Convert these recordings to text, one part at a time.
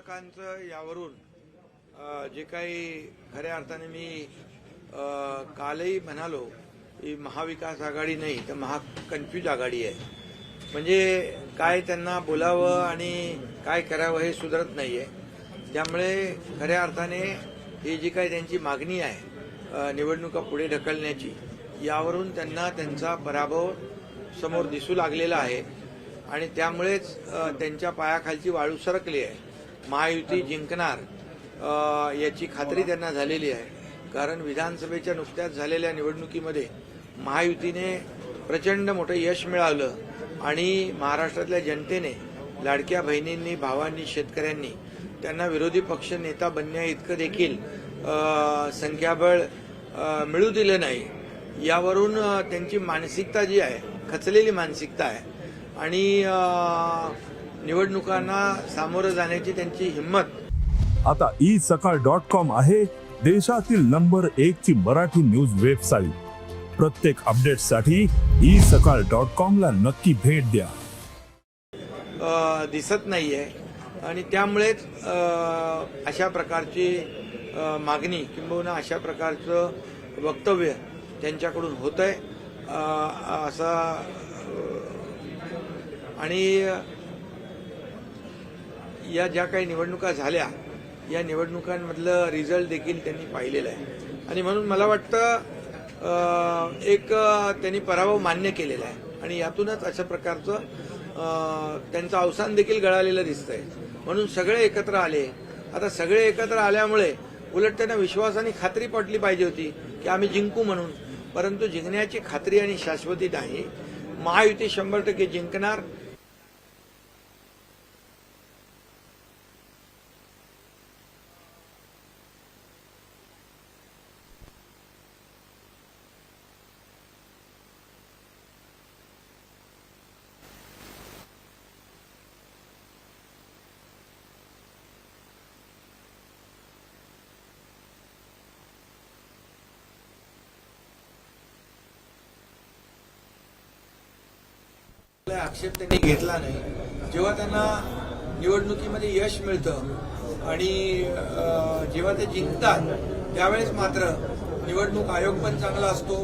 विरोधकांचं यावरून जे काही खऱ्या अर्थाने मी कालही म्हणालो की महाविकास आघाडी नाही तर महाकन्फ्यूज आघाडी आहे. म्हणजे काय त्यांना बोलावं आणि काय करावं हे सुधरत नाही आहे त्यामुळे खऱ्या अर्थाने ही जी काही त्यांची मागणी आहे निवडणुका पुढे ढकलण्याची यावरून त्यांना त्यांचा पराभव समोर दिसू लागलेला आहे. आणि त्यामुळेच त्यांच्या पायाखालची वाळू सरकली आहे. महायुती जिंकणार याची खात्री त्यांना झालेली आहे. कारण विधानसभेच्या नुकत्याच झालेल्या निवडणुकीमध्ये महायुतीने प्रचंड मोठं यश मिळालं आणि महाराष्ट्रातल्या जनतेने लाडक्या बहिणींनी भावांनी शेतकऱ्यांनी त्यांना विरोधी पक्ष नेता बनण्या इतकं देखील संख्याबळ मिळू दिलं नाही. यावरून त्यांची मानसिकता जी आहे खचलेली मानसिकता आहे. आणि निवडणुकांना सामोरं जाण्याची त्यांची हिंमत. आता ई सकाळ डॉट कॉम आहे देशातील नंबर एक ची मराठी न्यूज वेबसाईट. प्रत्येक अपडेटसाठी ई सकाळ डॉट कॉम ला नक्की भेट द्या. दिसत नाहीये. आणि त्यामुळेच अशा प्रकारची मागणी किंबहुना अशा प्रकारचं वक्तव्य त्यांच्याकडून होत आहे असा आणि या ज्या काही निवडणुका झाल्या या निवडणुकांमधलं रिझल्ट देखील त्यांनी पाहिलेलं आहे. आणि म्हणून मला वाटतं एक त्यांनी पराभव मान्य केलेला आहे. आणि यातूनच अशा प्रकारचं त्यांचं अवसान देखील गळालेलं दिसतंय. म्हणून सगळे एकत्र आले. आता सगळे एकत्र आल्यामुळे उलट त्यांना विश्वास आणि खात्री पटली पाहिजे होती की आम्ही जिंकू म्हणून. परंतु जिंकण्याची खात्री आणि शाश्वती नाही. महायुती शंभर टक्के जिंकणार. आक्षेप त्यांनी घेतला नाही. जेव्हा त्यांना निवडणुकीमध्ये यश मिळतं आणि जेव्हा ते जिंकतात त्यावेळेस मात्र निवडणूक आयोग पण चांगला असतो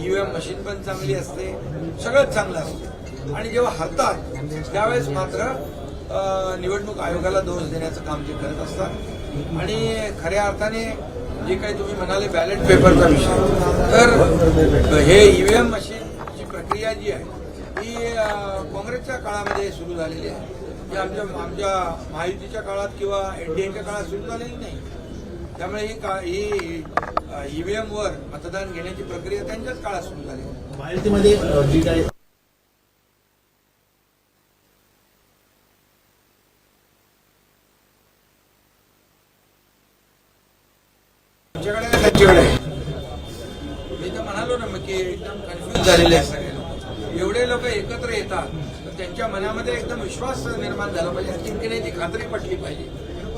ईव्हीएम मशीन पण चांगली असते सगळंच चांगलं असतं. आणि जेव्हा हरतात त्यावेळेस मात्र निवडणूक आयोगाला दोष देण्याचं काम ते करत असतात. आणि खऱ्या अर्थाने जे काही तुम्ही म्हणाले बॅलेट पेपरचा विषय तर हे ईव्हीएम मशीनची प्रक्रिया जी आहे ही काँग्रेसच्या काळामध्ये सुरू झालेली आहे ही आमच्या आमच्या महायुतीच्या काळात किंवा एनडीएच्या काळात सुरू झालेली नाही त्यामुळे ही का ही ईव्हीएम वर मतदान घेण्याची प्रक्रिया त्यांच्याच काळात सुरू झाली. महायुतीमध्ये त्यांच्याकडे. मी तर म्हणालो ना मग की एकदम कन्फ्युज झालेले आहे सगळे लोक एकत्र येतात तर त्यांच्या मनामध्ये एकदम विश्वास निर्माण झाला पाहिजे. जिंकण्याची खात्री पटली पाहिजे.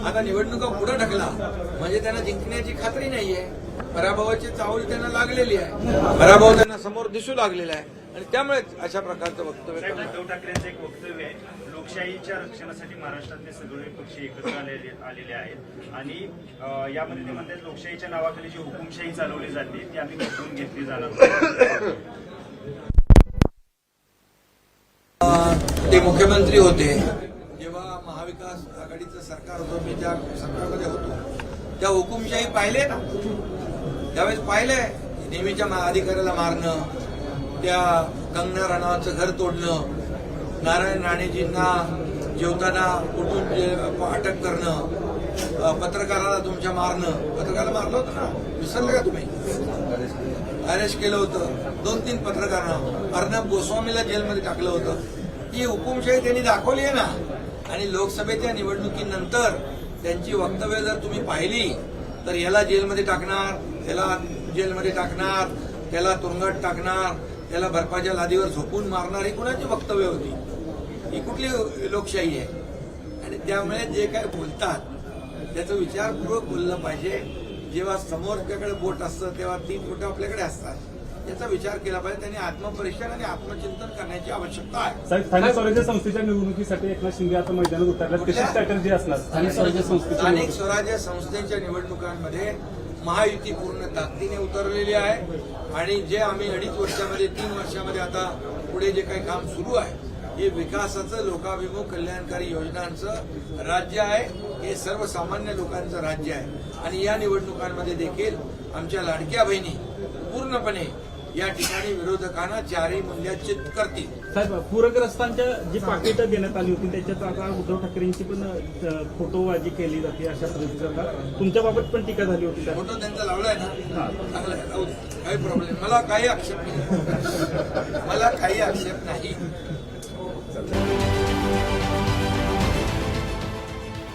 आता निवडणुका पुढे ढकला. म्हणजे त्यांना जिंकण्याची खात्री नाहीये. पराभवाची चावल त्यांना लागलेली आहे. पराभव त्यांना समोर दिसू लागलेला आहे. आणि त्यामुळेच अशा प्रकारचं वक्तव्य. उद्धव ठाकरेंचं एक वक्तव्य आहे. लोकशाहीच्या रक्षणासाठी महाराष्ट्रातले सगळे पक्ष एकत्र आलेले आलेले आहेत. आणि यामध्ये ते म्हणतात लोकशाहीच्या नावाखाली जी हुकुमशाही चालवली जाते ती आम्ही बदलून घेतली जाणार. ते मुख्यमंत्री होते. जेव्हा महाविकास आघाडीचं सरकार होतं मी त्या सरकारमध्ये होतो. त्या हुकुमशाही पाहिले ना? त्यावेळेस पाहिले नेहमीच्या अधिकाऱ्याला मारणं त्या कंगना रणावरचं घर तोडणं नारायण राणेजींना जेवताना उठून जे- अटक करणं पत्रकाराला तुमच्या मारणं. पत्रकाराला मारलं होतं ना? विसरलं का तुम्ही? अरेस्ट केलं होतं. दोन तीन पत्रकारांना. अर्णब गोस्वामीला जेलमध्ये टाकलं होतं. ही हुकुमशाही त्यांनी दाखवली आहे ना आणि लोकसभेच्या निवडणुकीनंतर त्यांची वक्तव्य जर तुम्ही पाहिली तर याला जेलमध्ये टाकणार त्याला जेलमध्ये टाकणार त्याला तुरुंगात टाकणार त्याला बर्फाच्या लादीवर झोपून मारणार ही कुणाची वक्तव्य होती? ही कुठली लोकशाही आहे? आणि त्यामुळे जे काय बोलतात त्याचं विचारपूर्वक बोललं पाहिजे. जेव्हा समोरच्याकडे बोट असतं तेव्हा तीन बोटं आपल्याकडे असतात. याचा विचार केला पाहिजे. त्यांनी आत्मपरीक्षण आणि आत्मचिंतन करण्याची आवश्यकता आहे. साहेब स्थानिक स्वराज्य संस्थेच्या निवडणुकीसाठी एकनाथ शिंदे आता मैदानात उतरल्यात. कशी? स्ट्रॅटर्जी असणार? स्थानिक स्वराज्य संस्थेच्या स्थानिक? स्वराज्य संस्थेच्या निवडणुकांमध्ये महायुती पूर्ण ताकदीने उतरलेली आहे. आणि जे आम्ही अडीच वर्षामध्ये तीन वर्षामध्ये आता पुढे जे काही काम सुरू आहे हे विकासाचं लोकाभिमुख कल्याणकारी योजनांचं राज्य आहे. हे सर्वसामान्य लोकांचं राज्य आहे. आणि या निवडणुकांमध्ये देखील आमच्या लाडक्या बहिणी पूर्णपणे या ठिकाणी विरोधकांना चारही मूल्याचित करतील. साहेब पूरग्रस्तांच्या जी पाकिटं देण्यात आली होती त्याच्यात आता उद्धव ठाकरेंची पण फोटोबाजी केली जाते अशा पद्धतीचं आता. तुमच्या बाबत पण टीका झाली होती त्या फोटो त्यांचा लावलाय ना. काही प्रॉब्लेम मला काही आक्षेप नाही. मला काही आक्षेप नाही.